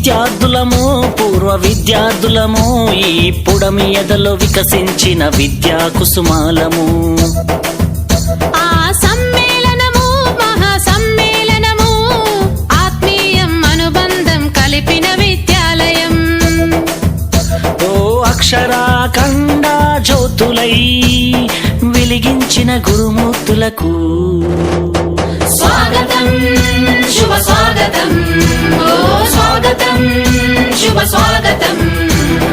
విద్యార్థులము పూర్వ విద్యార్థులము ఈ పుడమి ఎదలో వికసించిన విద్యా కుసుమాలము. ఆ సమ్మేళనము మహా సమ్మేళనము ఆత్మీయం అనుబంధం కలిపిన విద్యాలయం. ఓ అక్షరాఖండ జ్యోతులై వెలిగించిన గురుమూర్తులకు స్వాగతం. స్వాగతం శుభ స్వాగతం.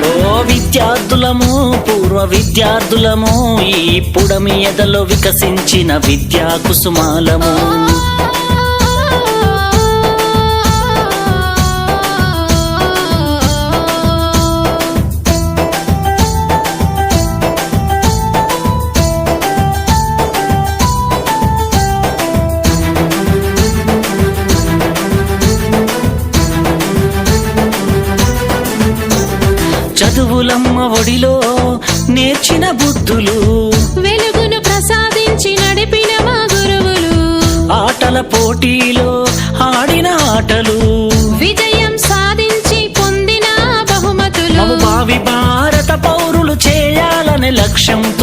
ఓ విద్యార్థులము పూర్వ విద్యార్థులము ఈ పుడమి ఎదలో వికసించిన విద్యా కుసుమాలము. చదువులమ్మ ఒడిలో నేర్చిన బుద్ధులు. వెలుగును ప్రసాదించి నడిపిన మా గురువులు. ఆటల పోటీలో ఆడిన ఆటలు. విజయం సాధించి పొందిన బహుమతులు. భావి భారత పౌరులు చేయాలనే లక్ష్యంతో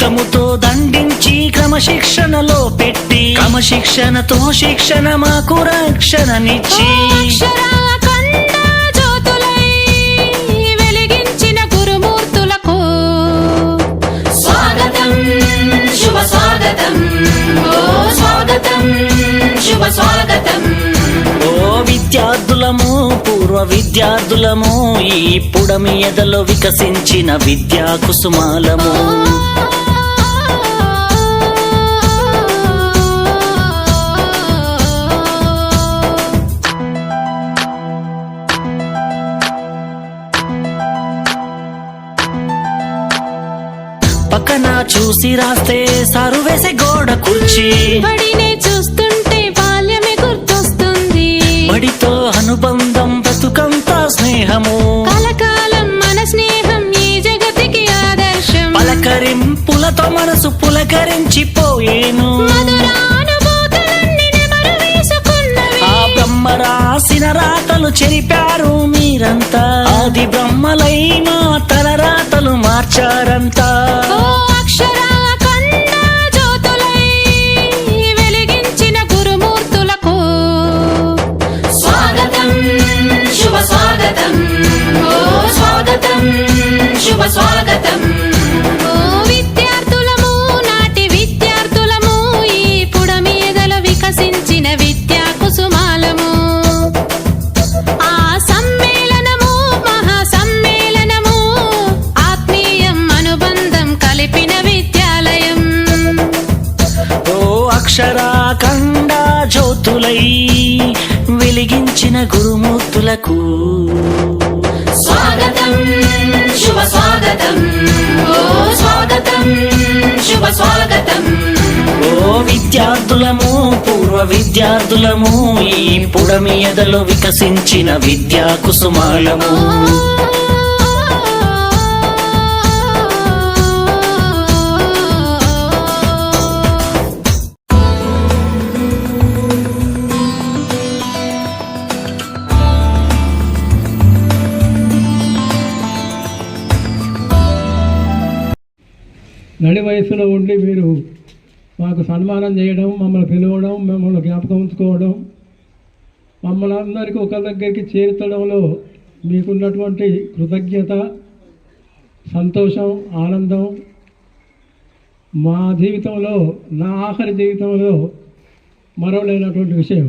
బెత్తముతో దండించి క్రమశిక్షణలో పెట్టి క్రమశిక్షణతో శిక్షణ మాకు రక్షణనిచ్చి. స్వాగతం. ఓ విద్యార్థులము పూర్వ విద్యార్థులము ఈ పుడమి ఎదలో వికసించిన విద్యా కుసుమాలము. చూసి రాస్తే సారు వేసే గోడ కుర్చీ. బడినే చూస్తుంటే బాల్యమే గుర్తొస్తుంది. బడితో అనుబంధం బ్రతుకంతా స్నేహము. కలకాలం మన స్నేహం ఈ జగతికి ఆదర్శం. పలకరింపులతో మనసు పులకరించిపోయేను. రాసిన రాతలు చెరిపారు మీరంతా. ఆది బ్రహ్మలై మా తల రాతలు మార్చారంతా. అక్షరాఖండ జ్యోతులై వెలిగించిన గురుమూర్తులకు స్వాగతం శుభ స్వాగతం. ఓ స్వాగతం శుభ స్వాగతం. ఓ విద్యార్థులము పూర్వ విద్యార్థులము ఈ పుడమి ఎదలో వికసించిన విద్యా కుసుమాలము. నడి వయసులో ఉండి మీరు మాకు సన్మానం చేయడం మమ్మల్ని పిలవడం మమ్మల్ని జ్ఞాపకం ఉంచుకోవడం మమ్మల్ని అందరికీ ఒక దగ్గరికి చేర్చడంలో మీకున్నటువంటి కృతజ్ఞత సంతోషం ఆనందం మా జీవితంలో నా ఆఖరి జీవితంలో మరవలేనటువంటి విషయం.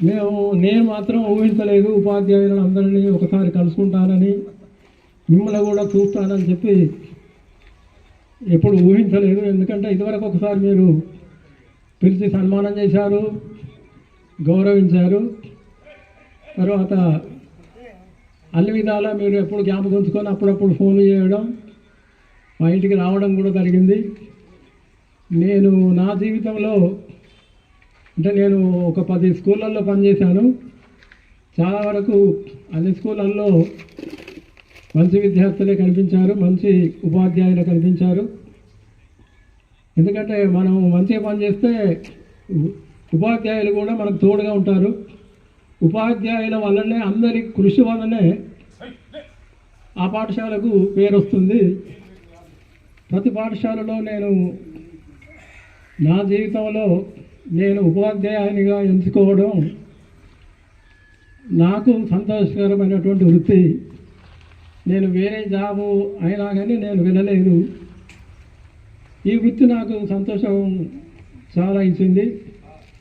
మేము నేను మాత్రం ఊహించలేదు ఉపాధ్యాయులను అందరినీ ఒకసారి కలుసుకుంటానని మిమ్మల్ని కూడా చూస్తానని చెప్పి ఎప్పుడు ఊహించలేదు. ఎందుకంటే ఇదివరకు ఒకసారి మీరు పిలిచి సన్మానం చేశారు గౌరవించారు. తర్వాత అన్ని విధాలా మీరు ఎప్పుడు జ్ఞాపకం ఉంచుకొని అప్పుడప్పుడు ఫోన్ చేయడం మా ఇంటికి రావడం కూడా జరిగింది. నేను నా జీవితంలో అంటే నేను ఒక పది స్కూళ్ళల్లో పనిచేశాను. చాలా వరకు అన్ని స్కూళ్ళల్లో మంచి విద్యార్థులే కనిపించారు మంచి ఉపాధ్యాయులు కనిపించారు. ఎందుకంటే మనం మంచిగా పని చేస్తే ఉపాధ్యాయులు కూడా మనకు తోడుగా ఉంటారు. ఉపాధ్యాయుల వల్లనే అందరి కృషి వల్లనే ఆ పాఠశాలకు పేరు వస్తుంది. ప్రతి పాఠశాలలో నేను నా జీవితంలో నేను ఉపాధ్యాయునిగా ఎంచుకోవడం నాకు సంతోషకరమైనటువంటి వృత్తి. నేను వేరే జాబు అయినా కానీ నేను వినలేదు ఈ వృత్తి నాకు సంతోషం చాలా ఇచ్చింది.